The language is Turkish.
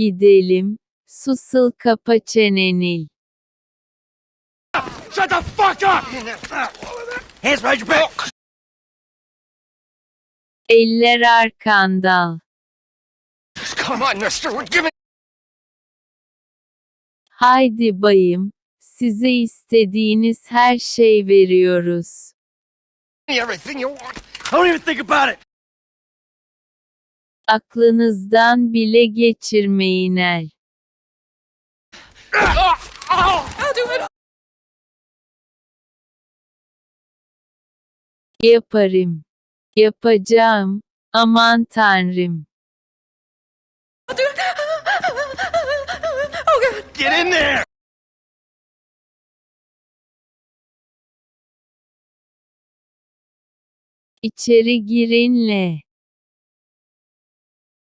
Gidelim. Susıl kapa çenenil. Shut the fuck up! Hands behind your back! Eller arkanda. Come on, mister, we're giving Haydi bayım. Size istediğiniz her şey veriyoruz. everything you want. Don't even think about it! Aklınızdan bile geçirmeyin el. Yaparım. Yapacağım. Aman tanrım. Get in there! İçeri girinle.